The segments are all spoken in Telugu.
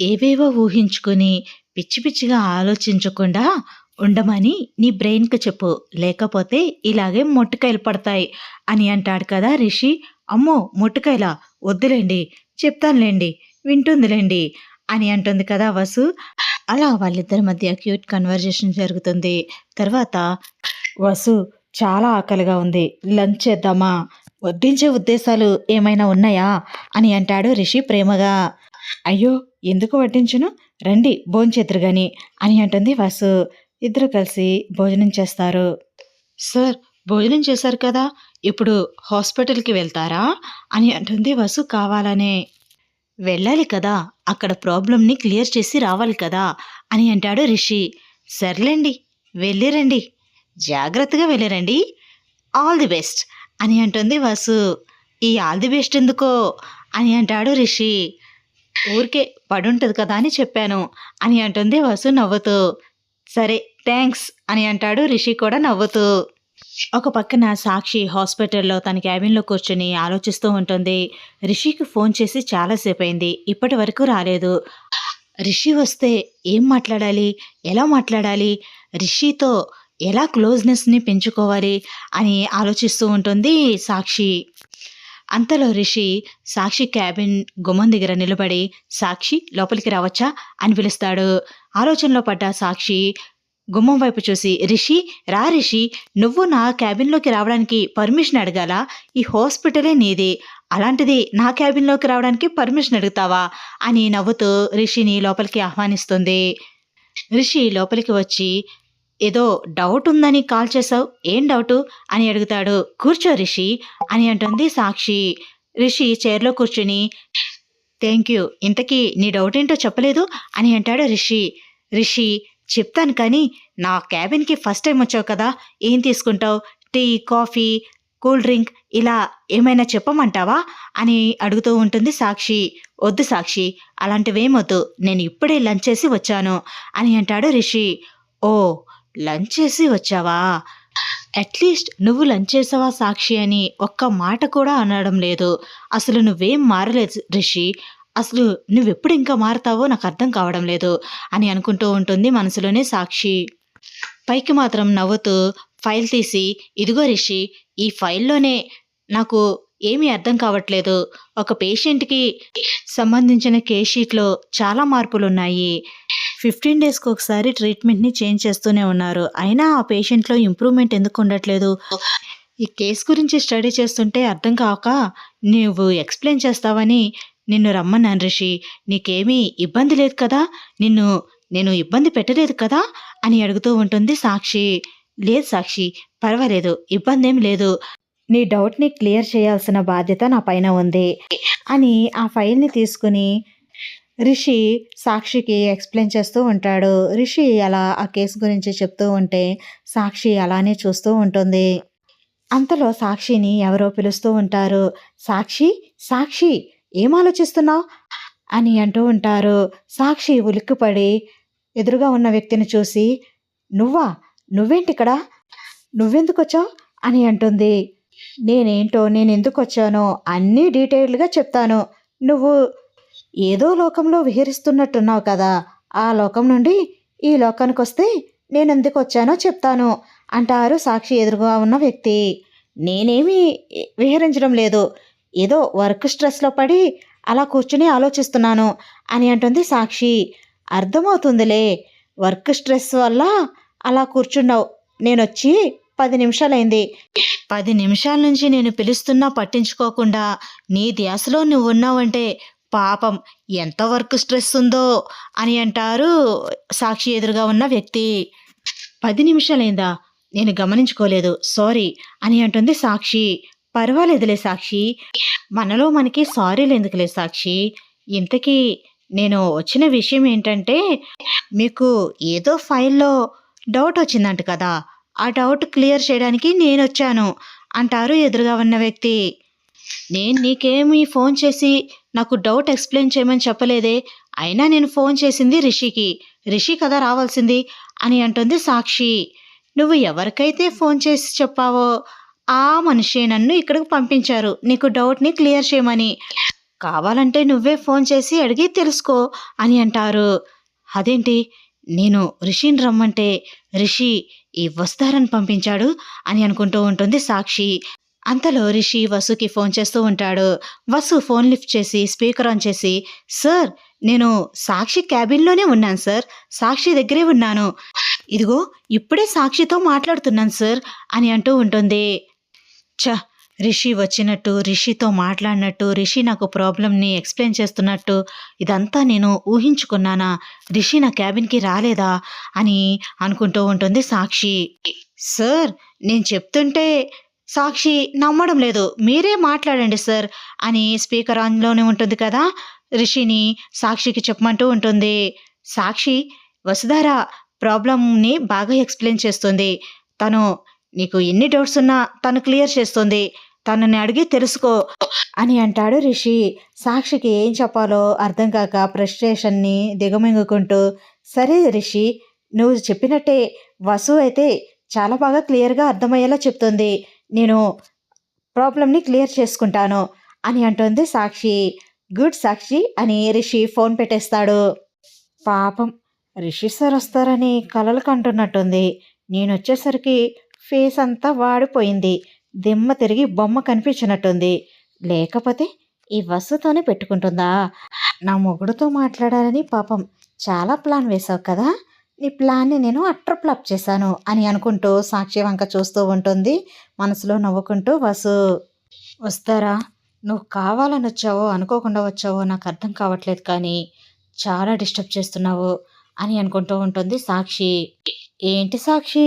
ఏవేవో ఊహించుకొని పిచ్చి పిచ్చిగా ఆలోచించకుండా ఉండమని నీ బ్రెయిన్కి చెప్పు. లేకపోతే ఇలాగే మొట్టకాయలు పడతాయి అని అంటాడు కదా రిషి. అమ్మో మొట్టకాయల? వద్దులేండి చెప్తానులేండి వింటుందిలేండి అని అంటుంది కదా వసు. అలా వాళ్ళిద్దరి మధ్య క్యూట్ కన్వర్జేషన్ జరుగుతుంది. తర్వాత వసు చాలా ఆకలిగా ఉంది. లంచ్ చేద్దామా? వడ్డించే ఉద్దేశాలు ఏమైనా ఉన్నాయా? అని అంటాడు రిషి ప్రేమగా. అయ్యో ఎందుకు వడ్డించును? రండి భోంచేద్దరు గాని అని అంటుంది వాసు. ఇద్దరు కలిసి భోజనం చేస్తారు. సార్ భోజనం చేశారు కదా? ఇప్పుడు హాస్పిటల్కి వెళ్తారా? అని అంటుంది వసు కావాలనే. వెళ్ళాలి కదా? అక్కడ ప్రాబ్లమ్ని క్లియర్ చేసి రావాలి కదా? అని అంటాడు రిషి. సర్లేండి వెళ్ళిరండి జాగ్రత్తగా వెళ్ళిరండి ఆల్ ది బెస్ట్. అని అంటుంది వసు. ఈ ఆల్ ది బెస్ట్ ఎందుకో? అని అంటాడు రిషి. ఊరికే పడుంటుంది కదా అని చెప్పాను అని అంటుంది వసు నవ్వుతూ. సరే థ్యాంక్స్ అని అంటాడు రిషి కూడా నవ్వుతూ. ఒక పక్కన సాక్షి హాస్పిటల్లో తన క్యాబిన్లో కూర్చొని ఆలోచిస్తూ ఉంటుంది. రిషికి ఫోన్ చేసి చాలాసేపు అయింది ఇప్పటి వరకు రాలేదు. రిషి వస్తే ఏం మాట్లాడాలి? ఎలా మాట్లాడాలి? రిషితో ఎలా క్లోజ్నెస్ని పెంచుకోవాలి అని ఆలోచిస్తూ ఉంటుంది సాక్షి. అంతలో రిషి సాక్షి క్యాబిన్ గుమ్మం దగ్గర నిలబడి సాక్షి లోపలికి రావచ్చా? అని పిలుస్తాడు. ఆలోచనలో పడ్డ సాక్షి గుమ్మం వైపు చూసి రిషి రా రిషి నువ్వు నా క్యాబిన్లోకి రావడానికి పర్మిషన్ అడగాల? ఈ హాస్పిటలే నీది. అలాంటిది నా క్యాబిన్లోకి రావడానికి పర్మిషన్ అడుగుతావా? అని నవ్వుతూ రిషిని లోపలికి ఆహ్వానిస్తుంది. రిషి లోపలికి వచ్చి ఏదో డౌట్ ఉందని కాల్ చేసావు? ఏం డౌటు? అని అడుగుతాడు. కూర్చో రిషి అని అంటుంది సాక్షి. రిషి చైర్లో కూర్చుని థ్యాంక్ యూ ఇంతకీ నీ డౌట్ ఏంటో చెప్పలేదు? అని అంటాడు రిషి. రిషి చెప్తాను కానీ నా క్యాబిన్కి ఫస్ట్ టైం వచ్చావు కదా ఏం తీసుకుంటావు? టీ కాఫీ కూల్ డ్రింక్ ఇలా ఏమైనా చెప్పమంటావా? అని అడుగుతూ ఉంటుంది సాక్షి. వద్దు సాక్షి అలాంటివేమొద్దు నేను ఇప్పుడే లంచ్ చేసి వచ్చాను అని అంటాడు రిషి. ఓ లంచ్ చేసి వచ్చావా? అట్లీస్ట్ నువ్వు లంచ్ చేసావా సాక్షి అని ఒక్క మాట కూడా అనడం లేదు. అసలు నువ్వేం మారలేదు రిషి. అసలు నువ్వెప్పుడు ఇంకా మారుతావో నాకు అర్థం కావడం లేదు అని అనుకుంటూ ఉంటుంది మనసులోనే సాక్షి. పైకి మాత్రం నవ్వుతూ ఫైల్ తీసి ఇదిగో రిషి ఈ ఫైల్లోనే నాకు ఏమీ అర్థం కావట్లేదు. ఒక పేషెంట్కి సంబంధించిన కేస్ షీట్లో చాలా మార్పులు ఉన్నాయి ఫిఫ్టీన్ డేస్కి ఒకసారి ట్రీట్మెంట్ని చేంజ్ చేస్తూనే ఉన్నారు. అయినా ఆ పేషెంట్లో ఇంప్రూవ్మెంట్ ఎందుకు ఉండట్లేదు? ఈ కేసు గురించి స్టడీ చేస్తుంటే అర్థం కాక నువ్వు ఎక్స్ప్లెయిన్ చేస్తావని నిన్ను రమ్మన్నాను రిషి. నీకేమీ ఇబ్బంది లేదు కదా? నిన్ను నేను ఇబ్బంది పెట్టలేదు కదా? అని అడుగుతూ ఉంటుంది సాక్షి. లేదు సాక్షి పర్వాలేదు ఇబ్బంది ఏం లేదు. నీ డౌట్ని క్లియర్ చేయాల్సిన బాధ్యత నా పైన ఉంది అని ఆ ఫైల్ని తీసుకుని రిషి సాక్షికి ఎక్స్ప్లెయిన్ చేస్తూ ఉంటాడు. రిషి అలా ఆ కేసు గురించి చెప్తూ ఉంటే సాక్షి అలానే చూస్తూ ఉంటుంది. అంతలో సాక్షిని ఎవరో పిలుస్తూ ఉంటారు. సాక్షి సాక్షి ఏం ఆలోచిస్తున్నావు? అని అంటూ ఉంటారు. సాక్షి ఉలిక్కిపడి ఎదురుగా ఉన్న వ్యక్తిని చూసి నువ్వా? నువ్వేంటి ఇక్కడ నువ్వెందుకు వచ్చావు అని అంటుంది. నేనేంటో నేను ఎందుకు వచ్చానో అన్నీ డీటెయిల్డ్గా చెప్తాను. నువ్వు ఏదో లోకంలో విహరిస్తున్నట్టున్నావు కదా ఆ లోకం నుండి ఈ లోకానికి వస్తే నేను ఎందుకు వచ్చానో చెప్తాను అంటారు సాక్షి ఎదురుగా ఉన్న వ్యక్తి. నేనేమీ విహరించడం లేదు. ఏదో వర్క్ స్ట్రెస్లో పడి అలా కూర్చుని ఆలోచిస్తున్నాను అని అంటుంది సాక్షి. అర్థమవుతుందిలే వర్క్ స్ట్రెస్ వల్ల అలా కూర్చున్నావు. నేను వచ్చి పది నిమిషాలైంది. పది నిమిషాల నుంచి నేను పిలుస్తున్నా పట్టించుకోకుండా నీ ధ్యాసలో నువ్వు ఉన్నావంటే పాపం ఎంత వర్క్ స్ట్రెస్ ఉందో అని అంటారు సాక్షి ఎదురుగా ఉన్న వ్యక్తి. పది నిమిషాలైందా? నేను గమనించుకోలేదు. సారీ అని అంటుంది సాక్షి. పర్వాలేదులే సాక్షి. మనలో మనకి సారీలు ఎందుకులే సాక్షి? ఇంతకీ నేను వచ్చిన విషయం ఏంటంటే మీకు ఏదో ఫైల్లో డౌట్ వచ్చిందంట కదా. ఆ డౌట్ క్లియర్ చేయడానికి నేను వచ్చాను అంటారు ఎదురుగా ఉన్న వ్యక్తి. నేను నీకేమి ఫోన్ చేసి నాకు డౌట్ ఎక్స్ప్లెయిన్ చేయమని చెప్పలేదే అయినా నేను ఫోన్ చేసింది రిషికి. రిషి కదా రావాల్సింది అని అంటుంది సాక్షి. నువ్వు ఎవరికైతే ఫోన్ చేసి చెప్పావో ఆ మనిషి నన్ను ఇక్కడికి పంపించారు నీకు డౌట్ని క్లియర్ చేయమని. కావాలంటే నువ్వే ఫోన్ చేసి అడిగి తెలుసుకో అని అంటారు. అదేంటి? నేను రిషిని రమ్మంటే రిషి ఈ వస్తారని పంపించాడు అని అనుకుంటూ ఉంటుంది సాక్షి. అంతలో రిషి వసుకి ఫోన్ చేస్తూ ఉంటాడు. వసు ఫోన్ లిఫ్ట్ చేసి స్పీకర్ ఆన్ చేసి సార్ నేను సాక్షి క్యాబిన్లోనే ఉన్నాను సార్. సాక్షి దగ్గరే ఉన్నాను. ఇదిగో ఇప్పుడే సాక్షితో మాట్లాడుతున్నాను సార్ అని అంటూ ఉంటుంది. చ రిషి వచ్చినట్టు రిషితో మాట్లాడినట్టు రిషి నాకు ప్రాబ్లమ్ని ఎక్స్ప్లెయిన్ చేస్తున్నట్టు ఇదంతా నేను ఊహించుకున్నానా? రిషి నా క్యాబిన్కి రాలేదా? అని అనుకుంటూ ఉంటుంది సాక్షి. సార్ నేను చెప్తుంటే సాక్షి నమ్మడం లేదు. మీరే మాట్లాడండి సార్ అని స్పీకర్ ఆన్లోనే ఉంటుంది కదా? రిషిని సాక్షికి చెప్పమంటూ ఉంటుంది. సాక్షి వసుధార ప్రాబ్లమ్ని బాగా ఎక్స్ప్లెయిన్ చేస్తుంది. తను నీకు ఎన్ని డౌట్స్ ఉన్నా తను క్లియర్ చేస్తుంది. తనని అడిగి తెలుసుకో అని అంటాడు రిషి. సాక్షికి ఏం చెప్పాలో అర్థం కాక ఫ్రస్ట్రేషన్ని దిగమింగుకుంటూ సరే రిషి నువ్వు చెప్పినట్టే వసు అయితే చాలా బాగా క్లియర్గా అర్థమయ్యేలా చెప్తుంది. నేను ప్రాబ్లమ్ని క్లియర్ చేసుకుంటాను అని అంటుంది సాక్షి. గుడ్ సాక్షి అని రిషి ఫోన్ పెట్టేస్తాడు. పాపం రిషి సార్ వస్తారని కలలు కంటున్నట్టుంది. నేను వచ్చేసరికి ఫేస్ అంతా వాడిపోయింది. దిమ్మ తిరిగి బొమ్మ కనిపించినట్టుంది. లేకపోతే ఈ వస్తుతోనే పెట్టుకుంటుందా? నా మొగుడుతో మాట్లాడాలని పాపం చాలా ప్లాన్ వేశావు కదా? నీ ప్లాన్ని నేను అట్రప్లాప్ చేశాను అని అనుకుంటూ సాక్షి వంక చూస్తూ ఉంటుంది. మనసులో నవ్వుకుంటూ వసు వస్తారా? నువ్వు కావాలని వచ్చావో అనుకోకుండా వచ్చావో నాకు అర్థం కావట్లేదు కానీ చాలా డిస్టర్బ్ చేస్తున్నావు అని అనుకుంటూ ఉంటుంది సాక్షి. ఏంటి సాక్షి?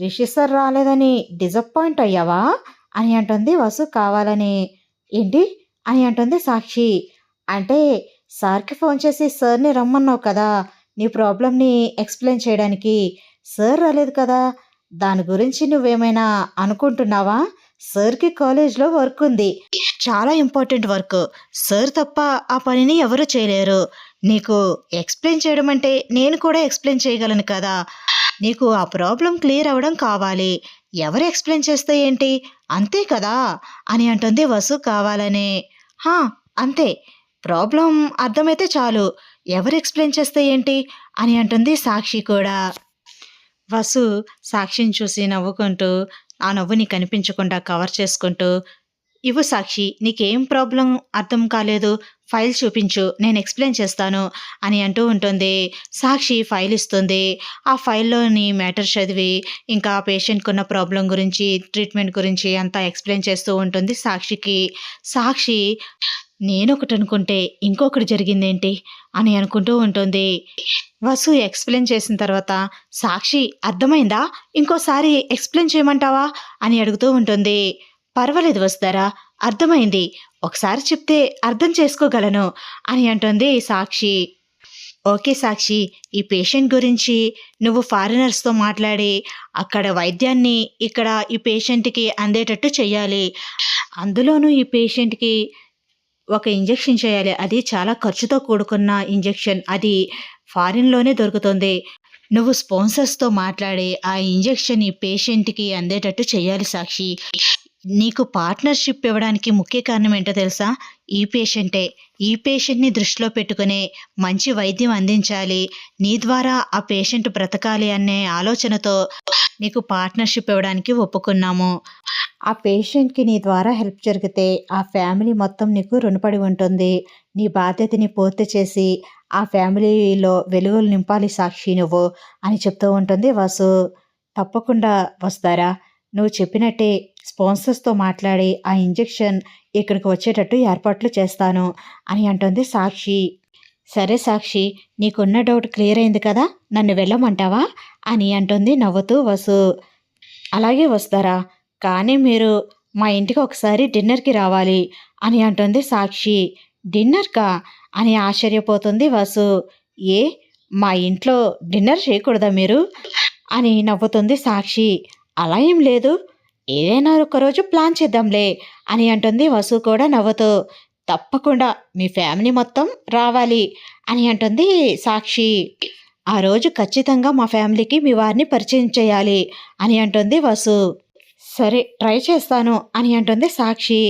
రిషి సార్ రాలేదని డిసప్పాయింట్ అయ్యావా? అని అంటుంది వసు కావాలని. ఏంటి? అని అంటుంది సాక్షి. అంటే సార్కి ఫోన్ చేసి సార్ని రమ్మన్నావు కదా నీ ప్రాబ్లమ్ని ఎక్స్ప్లెయిన్ చేయడానికి. సార్ రాలేదు కదా దాని గురించి నువ్వేమైనా అనుకుంటున్నావా? సార్కి కాలేజ్లో వర్క్ ఉంది. చాలా ఇంపార్టెంట్ వర్క్. సార్ తప్ప ఆ పనిని ఎవరు చేయలేరు. నీకు ఎక్స్ప్లెయిన్ చేయడం అంటే నేను కూడా ఎక్స్ప్లెయిన్ చేయగలను కదా. నీకు ఆ ప్రాబ్లం క్లియర్ అవ్వడం కావాలి. ఎవరు ఎక్స్ప్లెయిన్ చేస్తే ఏంటి? అంతే కదా? అని అంటుంది వసు కావాలనే. హా అంతే. ప్రాబ్లం అర్థమైతే చాలు. ఎవరు ఎక్స్ప్లెయిన్ చేస్తే ఏంటి? అని అంటుంది సాక్షి కూడా. వసు సాక్షిని చూసి నవ్వుకుంటూ ఆ నవ్వుని కనిపించకుండా కవర్ చేసుకుంటూ ఇవ్వు సాక్షి నీకేం ప్రాబ్లం అర్థం కాలేదు ఫైల్ చూపించు నేను ఎక్స్ప్లెయిన్ చేస్తాను అని అంటూ ఉంటుంది. సాక్షి ఫైల్ ఇస్తుంది. ఆ ఫైల్లోని మ్యాటర్ చదివి ఇంకా పేషెంట్కి ఉన్న ప్రాబ్లం గురించి ట్రీట్మెంట్ గురించి అంతా ఎక్స్ప్లెయిన్ చేస్తూ ఉంటుంది సాక్షికి. సాక్షి నేనొకటి అనుకుంటే ఇంకొకటి జరిగిందేంటి అని అనుకుంటూ ఉంటుంది. వసు ఎక్స్ప్లెయిన్ చేసిన తర్వాత సాక్షి అర్థమైందా? ఇంకోసారి ఎక్స్ప్లెయిన్ చేయమంటావా? అని అడుగుతూ ఉంటుంది. పర్వాలేదు వస్తారా అర్థమైంది. ఒకసారి చెప్తే అర్థం చేసుకోగలను అని అంటుంది సాక్షి. ఓకే సాక్షి ఈ పేషెంట్ గురించి నువ్వు ఫారినర్స్తో మాట్లాడి అక్కడ వైద్యాన్ని ఇక్కడ ఈ పేషెంట్కి అందేటట్టు చేయాలి అందులోనూ ఈ పేషెంట్కి ఒక ఇంజెక్షన్ చేయాలి. అది చాలా ఖర్చుతో కూడుకున్న ఇంజెక్షన్. అది ఫారిన్లోనే దొరుకుతుంది. నువ్వు స్పాన్సర్స్తో మాట్లాడి ఆ ఇంజెక్షన్ ఈ పేషెంట్కి అందేటట్టు చేయాలి సాక్షి. నీకు పార్ట్నర్షిప్ ఇవ్వడానికి ముఖ్య కారణం ఏంటో తెలుసా? ఈ పేషెంటే. ఈ పేషెంట్ని దృష్టిలో పెట్టుకునే మంచి వైద్యం అందించాలి. నీ ద్వారా ఆ పేషెంట్ బ్రతకాలి అనే ఆలోచనతో నీకు పార్ట్నర్షిప్ ఇవ్వడానికి ఒప్పుకున్నాము. ఆ పేషెంట్కి నీ ద్వారా హెల్ప్ జరిగితే ఆ ఫ్యామిలీ మొత్తం నీకు రుణపడి ఉంటుంది. నీ బాధ్యతని పూర్తి చేసి ఆ ఫ్యామిలీలో వెలుగులు నింపాలి సాక్షి నువ్వు అని చెప్తూ ఉంటుంది వాసు. తప్పకుండా వస్తారా నువ్వు చెప్పినట్టే స్పాన్సర్స్తో మాట్లాడి ఆ ఇంజెక్షన్ ఇక్కడికి వచ్చేటట్టు ఏర్పాట్లు చేస్తాను అని అంటుంది సాక్షి. సరే సాక్షి నీకున్న డౌట్ క్లియర్ అయింది కదా నన్ను వెళ్ళమంటావా? అని అంటుంది నవ్వుతూ వసు. అలాగే వస్తారా? కానీ మీరు మా ఇంటికి ఒకసారి డిన్నర్కి రావాలి అని అంటుంది సాక్షి. డిన్నర్కా? అని ఆశ్చర్యపోతుంది వసు. ఏ? మా ఇంట్లో డిన్నర్ చేయకూడదా మీరు? అని నవ్వుతుంది సాక్షి. అలా ఏం లేదు. ఏదైనా ఒకరోజు ప్లాన్ చేద్దాంలే అని అంటుంది వసు కూడా నవ్వుతూ. తప్పకుండా మీ ఫ్యామిలీ మొత్తం రావాలి అని అంటుంది సాక్షి. ఆ రోజు ఖచ్చితంగా మా ఫ్యామిలీకి మీ వారిని పరిచయం చేయాలి అని అంటుంది వసు. సరే ట్రై చేస్తాను అని అంటుంది సాక్షి.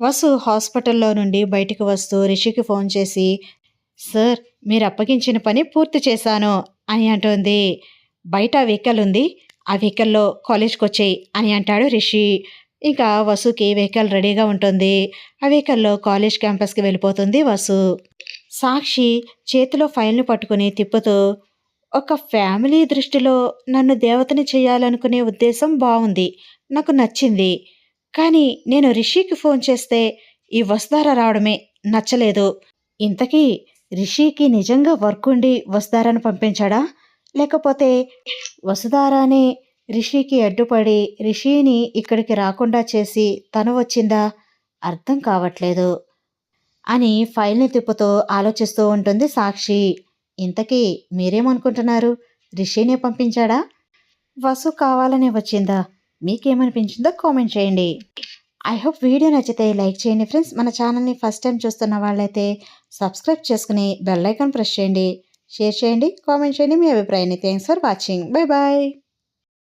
వసు హాస్పిటల్లో నుండి బయటకు వస్తూ రిషికి ఫోన్ చేసి సార్ మీరు అప్పగించిన పని పూర్తి చేశాను అని అంటుంది. బయట వెహికల్ ఉంది ఆ వెహికల్లో కాలేజ్కి వచ్చేయి అని అంటాడు రిషి. ఇంకా వసుకి వెహికల్ రెడీగా ఉంటుంది. ఆ వెహికల్లో కాలేజ్ క్యాంపస్కి వెళ్ళిపోతుంది వసు. సాక్షి చేతిలో ఫైల్ని పట్టుకుని తిప్పుతూ ఒక ఫ్యామిలీ దృష్టిలో నన్ను దేవతని చేయాలనుకునే ఉద్దేశం బాగుంది నాకు నచ్చింది. కానీ నేను రిషికి ఫోన్ చేస్తే ఈ వస్తార రావడమే నచ్చలేదు. ఇంతకీ రిషికి నిజంగా వర్క్ ఉండి వస్తారని పంపించాడా? లేకపోతే వసుధారానే రిషికి అడ్డుపడి రిషిని ఇక్కడికి రాకుండా చేసి తను వచ్చిందా? అర్థం కావట్లేదు. అని ఫైల్ని తిప్పుతూ ఆలోచిస్తూ ఉంటుంది సాక్షి. ఇంతకీ మీరేమనుకుంటున్నారు? రిషినే పంపించాడా? వసు కావాలనే వచ్చిందా? మీకేమనిపించిందో కామెంట్ చేయండి. ఐ హోప్ వీడియో నచ్చితే లైక్ చేయండి ఫ్రెండ్స్. మన ఛానల్ని ఫస్ట్ టైం చూస్తున్న వాళ్ళైతే సబ్స్క్రైబ్ చేసుకుని బెల్ ఐకాన్ ప్రెస్ చేయండి. షేర్ చేయండి కామెంట్ చేయండి. మీ అభిప్రాయాన్ని thanks for watching. Bye bye.